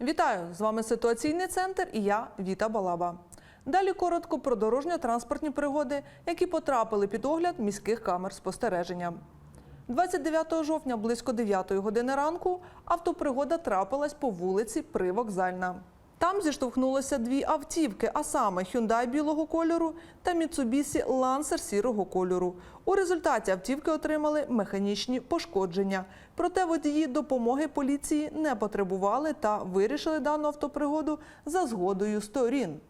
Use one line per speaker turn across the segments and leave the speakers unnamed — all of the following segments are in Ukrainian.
Вітаю! З вами ситуаційний центр і я Віта Балаба. Далі коротко про дорожньо-транспортні пригоди, які потрапили під огляд міських камер спостереження. 29 жовтня близько 9 години ранку автопригода трапилась по вулиці Привокзальна. Там зіштовхнулося дві автівки, а саме Hyundai білого кольору та Mitsubishi Lancer сірого кольору. У результаті автівки отримали механічні пошкодження. Проте водії допомоги поліції не потребували та вирішили дану автопригоду за згодою сторін.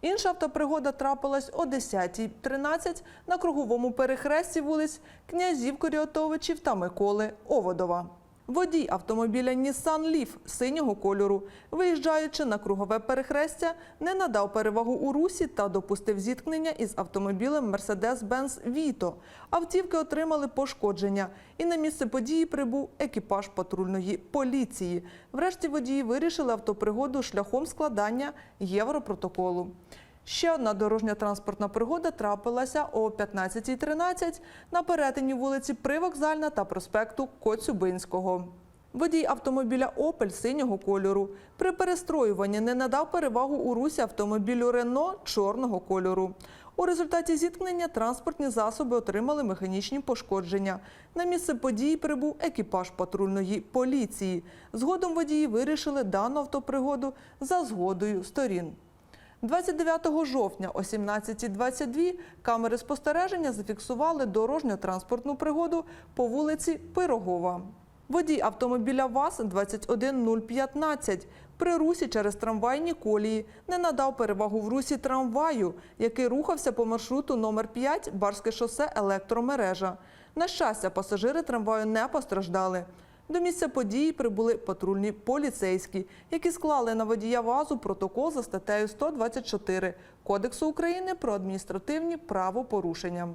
Інша автопригода трапилась о 10.13 на круговому перехресті вулиць князів Коріотовичів та Миколи Оводова. Водій автомобіля Nissan Leaf синього кольору, виїжджаючи на кругове перехрестя, не надав перевагу у русі та допустив зіткнення із автомобілем Mercedes-Benz Vito. Автівки отримали пошкодження, і на місце події прибув екіпаж патрульної поліції. Врешті водії вирішили автопригоду шляхом складання європротоколу. Ще одна дорожня транспортна пригода трапилася о 15.13 на перетині вулиці Привокзальна та проспекту Коцюбинського. Водій автомобіля «Опель» синього кольору при перестроюванні не надав перевагу у русі автомобілю «Рено» чорного кольору. У результаті зіткнення транспортні засоби отримали механічні пошкодження. На місце події прибув екіпаж патрульної поліції. Згодом водії вирішили дану автопригоду за згодою сторін. 29 жовтня о 17.22 камери спостереження зафіксували дорожньо-транспортну пригоду по вулиці Пирогова. Водій автомобіля ВАЗ 21015 при русі через трамвайні колії не надав перевагу в русі трамваю, який рухався по маршруту номер 5 Барське шосе електромережа. На щастя, пасажири трамваю не постраждали. До місця події прибули патрульні поліцейські, які склали на водія ВАЗу протокол за статтею 124 Кодексу України про адміністративні правопорушення.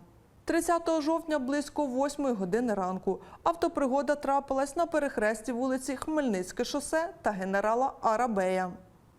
30 жовтня близько 8 години ранку автопригода трапилась на перехресті вулиці Хмельницьке шосе та генерала Арабея.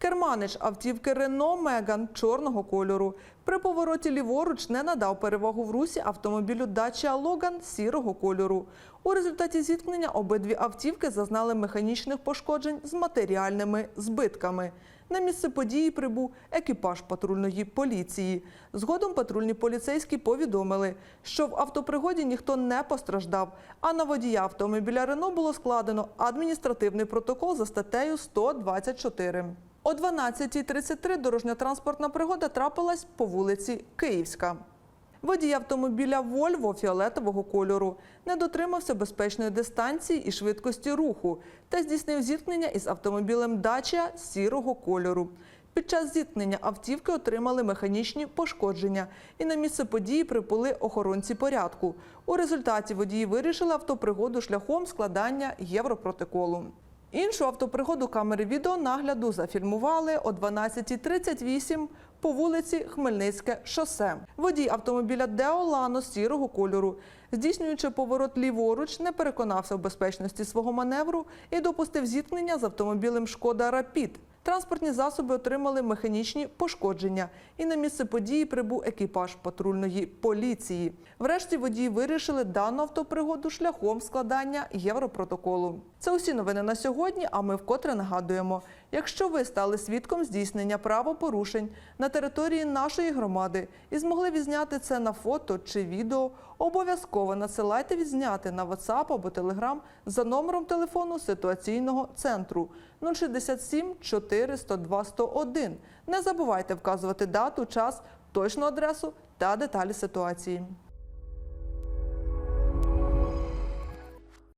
Керманич автівки Рено Меган чорного кольору при повороті ліворуч не надав перевагу в русі автомобілю Дача Логан сірого кольору. У результаті зіткнення обидві автівки зазнали механічних пошкоджень з матеріальними збитками. На місце події прибув екіпаж патрульної поліції. Згодом патрульні поліцейські повідомили, що в автопригоді ніхто не постраждав, а на водія автомобіля Рено було складено адміністративний протокол за статтею 124. О 12.33 дорожньо-транспортна пригода трапилась по вулиці Київська. Водій автомобіля Вольво фіолетового кольору не дотримався безпечної дистанції і швидкості руху та здійснив зіткнення із автомобілем Дача сірого кольору. Під час зіткнення автівки отримали механічні пошкодження і на місце події припали охоронці порядку. У результаті водії вирішили автопригоду шляхом складання європротоколу. Іншу автопригоду камери відеонагляду зафільмували о 12.38 по вулиці Хмельницьке шосе. Водій автомобіля Део Лано сірого кольору, здійснюючи поворот ліворуч, не переконався в безпечності свого маневру і допустив зіткнення з автомобілем Шкода Рапід. Транспортні засоби отримали механічні пошкодження, і на місце події прибув екіпаж патрульної поліції. Врешті водії вирішили дану автопригоду шляхом складання європротоколу. Це усі новини на сьогодні. А ми вкотре нагадуємо: якщо ви стали свідком здійснення правопорушень на території нашої громади і змогли відзняти це на фото чи відео, обов'язково надсилайте відзняти на WhatsApp або Telegram за номером телефону ситуаційного центру 067 4 102 101. Не забувайте вказувати дату, час, точну адресу та деталі ситуації.